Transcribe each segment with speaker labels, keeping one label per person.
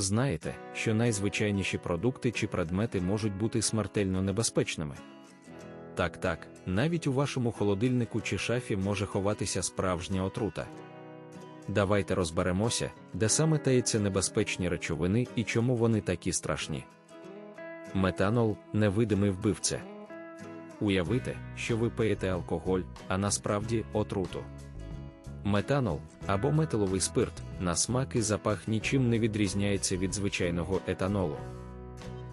Speaker 1: Знаєте, що найзвичайніші продукти чи предмети можуть бути смертельно небезпечними? Так, так, навіть у вашому холодильнику чи шафі може ховатися справжня отрута. Давайте розберемося, де саме таїться небезпечні речовини і чому вони такі страшні. Метанол невидимий вбивця. Уявите, що ви пиєте алкоголь, а насправді отруту. Метанол або метиловий спирт на смак і запах нічим не відрізняється від звичайного етанолу.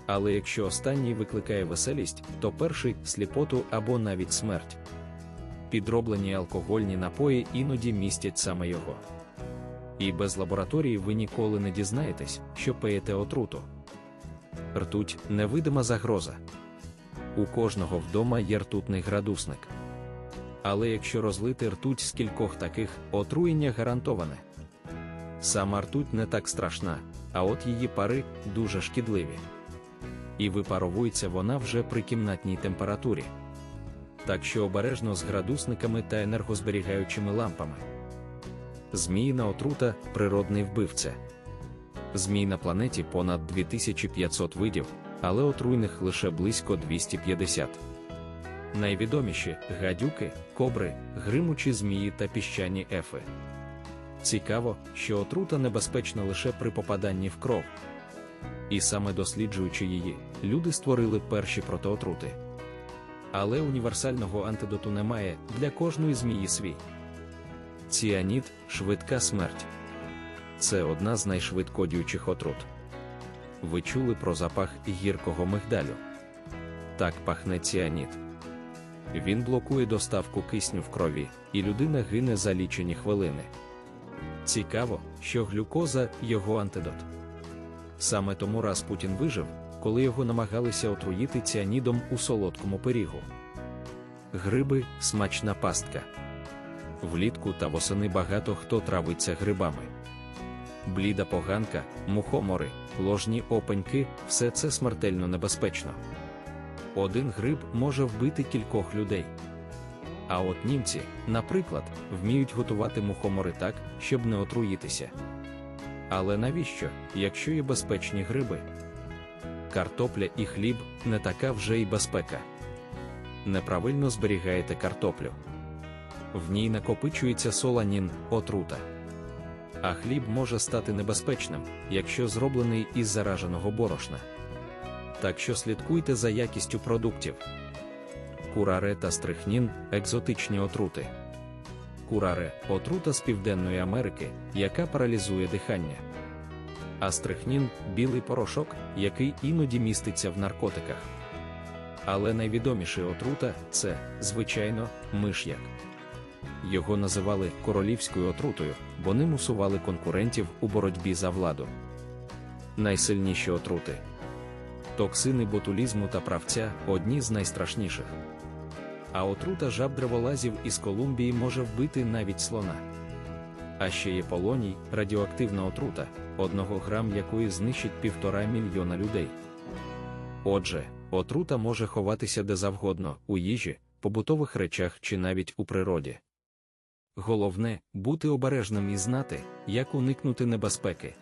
Speaker 1: Але якщо останній викликає веселість, то перший сліпоту або навіть смерть. Підроблені алкогольні напої іноді містять саме його. І без лабораторії ви ніколи не дізнаєтесь, що пиєте отруту. Ртуть невидима загроза. У кожного вдома є ртутний градусник. Але якщо розлити ртуть з кількох таких, отруєння гарантоване. Сама ртуть не так страшна, а от її пари дуже шкідливі. І випаровується вона вже при кімнатній температурі. Так що обережно з градусниками та енергозберігаючими лампами. Зміїна отрута природний вбивця. Змій на планеті понад 2500 видів, але отруйних лише близько 250. Найвідоміші гадюки, кобри, гримучі змії та піщані ефи. Цікаво, що отрута небезпечна лише при попаданні в кров. І саме досліджуючи її, люди створили перші протиотрути. Але універсального антидоту немає для кожної змії свій. Ціаніт швидка смерть. Це одна з найшвидкодіючих отрут. Ви чули про запах гіркого мигдалю? Так пахне ціаніт. Він блокує доставку кисню в крові, і людина гине за лічені хвилини. Цікаво, що глюкоза його антидот. Саме тому раз Путін вижив, коли його намагалися отруїти ціанідом у солодкому пирігу. Гриби смачна пастка. Влітку та восени багато хто травиться грибами. Бліда поганка, мухомори, ложні опеньки все це смертельно небезпечно. Один гриб може вбити кількох людей. А от німці, наприклад, вміють готувати мухомори так, щоб не отруїтися. Але навіщо, якщо є безпечні гриби? Картопля і хліб не така вже й безпека. Неправильно зберігаєте картоплю. В ній накопичується соланін, отрута. А хліб може стати небезпечним, якщо зроблений із зараженого борошна. Так що слідкуйте за якістю продуктів. Кураре та стрихнін екзотичні отрути. Кураре отрута з Південної Америки, яка паралізує дихання. А стрихнін білий порошок, який іноді міститься в наркотиках. Але найвідоміший отрута це, звичайно, миш'як. Його називали королівською отрутою, бо ним усували конкурентів у боротьбі за владу. Найсильніші отрути. Токсини ботулізму та правця одні з найстрашніших. А отрута жаб древолазів із Колумбії може вбити навіть слона. А ще є полоній, радіоактивна отрута, одного грам якої знищить півтора мільйона людей. Отже, отрута може ховатися де завгодно у їжі, побутових речах чи навіть у природі. Головне бути обережним і знати, як уникнути небезпеки.